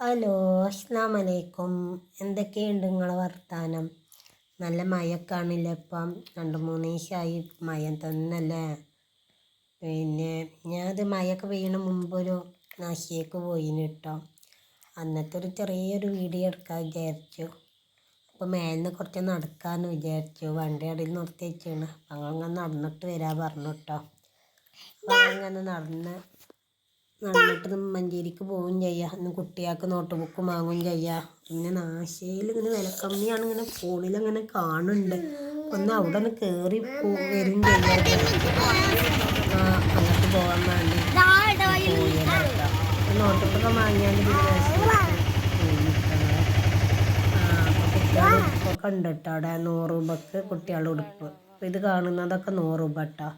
Hello അസ്ലാം അലൈക്കും എന്തൊക്കെയുണ്ട് നിങ്ങളെ വർത്താനം? നല്ല മയക്കാണില്ല ഇപ്പം. രണ്ട് മൂന്ന് ദിവസമായി മയ തന്നല്ലേ പിന്നെ ഞാനത് മയൊക്കെ പെയ്യണ മുമ്പൊരു നാശിയേക്ക് പോയിന് കേട്ടോ. അന്നത്തെ ഒരു ചെറിയൊരു വീഡിയോ എടുക്കാൻ വിചാരിച്ചു. അപ്പോൾ മേലിന്ന് കുറച്ച് നടക്കാമെന്ന് വിചാരിച്ചു. വണ്ടി അടിയിൽ നിർത്തി വെച്ചാണ് നടന്നിട്ട് വരാൻ പറഞ്ഞു കേട്ടോ. അങ്ങനെ നടന്ന് നടന്നിട്ട് മഞ്ചേരിക്ക് പോവുകയും ചെയ്യാം. ഇന്ന് കുട്ടികൾക്ക് നോട്ട് ബുക്ക് വാങ്ങുകയും ചെയ്യാം. പിന്നെ നാശയിൽ ഇങ്ങനെ വില കമ്മിയാണ് ഇങ്ങനെ ഫോണിൽ അങ്ങനെ കാണുന്നുണ്ട്. ഒന്ന് അവിടെ ഒന്ന് കയറി വരും അങ്ങോട്ട് പോകാൻ വേണ്ടി. നോട്ട് ബുക്കൊക്കെ വാങ്ങിയാൽ കുട്ടികളുടെ അവിടെ നൂറ് രൂപക്ക് കുട്ടികളുടെ ഉടുപ്പ്. ഇത് കാണുന്നതൊക്കെ നൂറ് രൂപ കേട്ടോ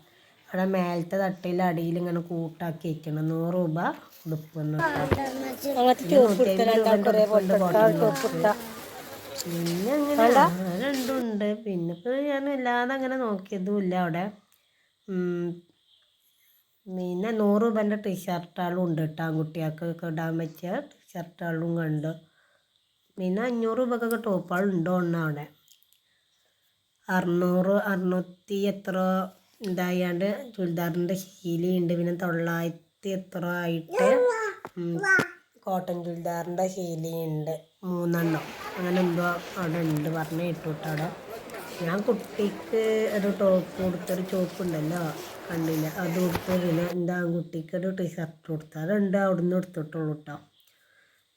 അവിടെ മേലത്തെ തട്ടിൽ അടിയിൽ ഇങ്ങനെ കൂട്ടാക്കി വെക്കണം. നൂറ് രൂപ ഉടുപ്പെന്ന്. പിന്നെ അങ്ങനെ രണ്ടുണ്ട് പിന്നെ ഇപ്പൊ ഞാൻ ഇല്ലാതെ അങ്ങനെ നോക്കിയതും ഇല്ല അവിടെ. ഉം. പിന്നെ നൂറ് രൂപേന്റെ ടീഷർട്ടുകളും ഉണ്ട് കേട്ടോ കുട്ടികൾക്ക് ഇടാൻ പറ്റിയ ടീഷർട്ടുകളും കണ്ടു. പിന്നെ അഞ്ഞൂറ് രൂപക്കൊക്കെ ഒന്ന് അവിടെ? അറുന്നൂറ് അറുന്നൂറ്റി എത്ര ഇതായാണ്ട് ചുരിദാറിന്റെ ശീലയുണ്ട് പിന്നെ തൊള്ളായിരത്തി എത്ര ആയിട്ട് കോട്ടൺ ചുരിദാറിന്റെ ശീലയുണ്ട് മൂന്നെണ്ണം. അങ്ങനെ എന്തോ അവിടെ ഉണ്ട് പറഞ്ഞ് കേട്ടു അവിടെ. ഞാൻ കുട്ടിക്ക് ഒരു ടോപ്പ് കൊടുത്തൊരു ചോപ്പ് ഉണ്ടല്ലോ കണ്ടില്ല അത് കൊടുത്തു പിന്നെ എന്താ കുട്ടിക്ക് ഒരു ടീഷർട്ട് കൊടുത്തു. അതുണ്ട് അവിടുന്ന് എടുത്തിട്ടുള്ളൂ കേട്ടോ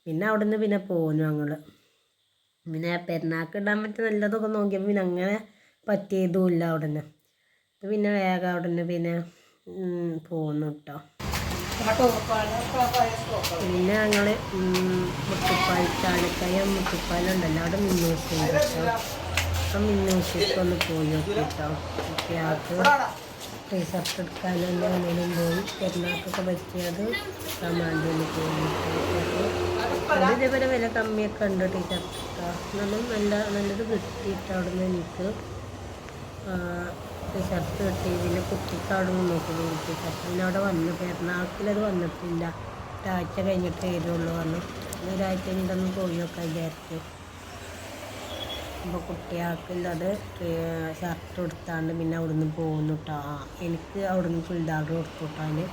പിന്നെ അവിടുന്ന് പിന്നെ പോന്നു ഞങ്ങൾ പിന്നെ പെരുന്നാൾക്ക് ഇടാൻ പറ്റിയ നല്ലതൊക്കെ നോക്കിയപ്പോൾ പിന്നെ അങ്ങനെ പറ്റിയതുമില്ല പിന്നെ വേഗം അവിടുന്ന് പിന്നെ ഉം, പോന്നു കേട്ടോ പിന്നെ ഞങ്ങൾ മുട്ടുപ്പാൽ ചാലക്കയം മുട്ടുപ്പാലുണ്ടല്ലോ അവിടെ മിന്നൂസുണ്ട് കേട്ടോ ആ മിന്നൂസിക്ക് ഒന്ന് പോയി നോക്കി കേട്ടോ കുട്ടികൾക്ക് ടീഷർട്ട് എടുക്കാനല്ലേ ഒന്നിനും പോയി പെരുന്നാൾക്കൊക്കെ പറ്റിയത് സമാന്തിന് പോയി അവിടെ ഇതേപോലെ വില കമ്മിയൊക്കെ ഉണ്ട് ടീച്ചർ. എന്നാലും നല്ല നല്ലത് കിട്ടിയിട്ട് അവിടെ നിന്ന് എനിക്ക് ഷർട്ട് കിട്ടി പിന്നെ കുട്ടിക്ക് അവിടെ നിന്ന് നോക്കി കിട്ടി ഷർട്ട് പിന്നെ അവിടെ വന്നു. പെരുന്നാൾക്കിലത് വന്നിട്ടില്ല. ഒരാഴ്ച കഴിഞ്ഞിട്ട് വരുള്ളൂ പിന്നെ ഒരാഴ്ച കഴിഞ്ഞിട്ടൊന്ന് പോയി നോക്കാൻ വിചാരിച്ചു. അപ്പോൾ കുട്ടികൾക്കുള്ളത് ഷർട്ട് കൊടുത്താണ്ട് പിന്നെ അവിടുന്ന് പോകുന്നു കേട്ടോ ആ എനിക്ക് അവിടുന്ന് ചുരിദാർ കൊടുത്തു കേട്ടോ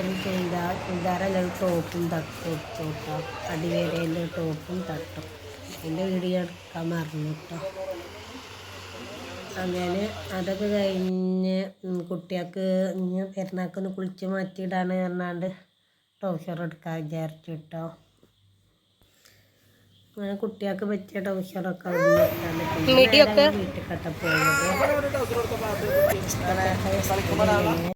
ഒരു ചുരിദാർ ചുരിദാറല്ല ടോപ്പും തട്ടും കൊടുത്തു കേട്ടോ അടിവേരേന്റെ ടോപ്പും തട്ടും. എന്റെ വീഡിയോ എടുക്കാൻ മറന്നു കേട്ടോ അങ്ങനെ അതൊക്കെ കഴിഞ്ഞ് കുട്ടികൾക്ക് ഇനി പെരുന്നാൾക്ക് ഒന്ന് കുളിച്ച് മാറ്റിയിടാണ് പറഞ്ഞാണ്ട് ട്രൗസർ എടുക്കാൻ വിചാരിച്ചു കേട്ടോ. അങ്ങനെ കുട്ടികൾക്ക് പറ്റിയ അവിടെ വീട്ടിൽ കട്ട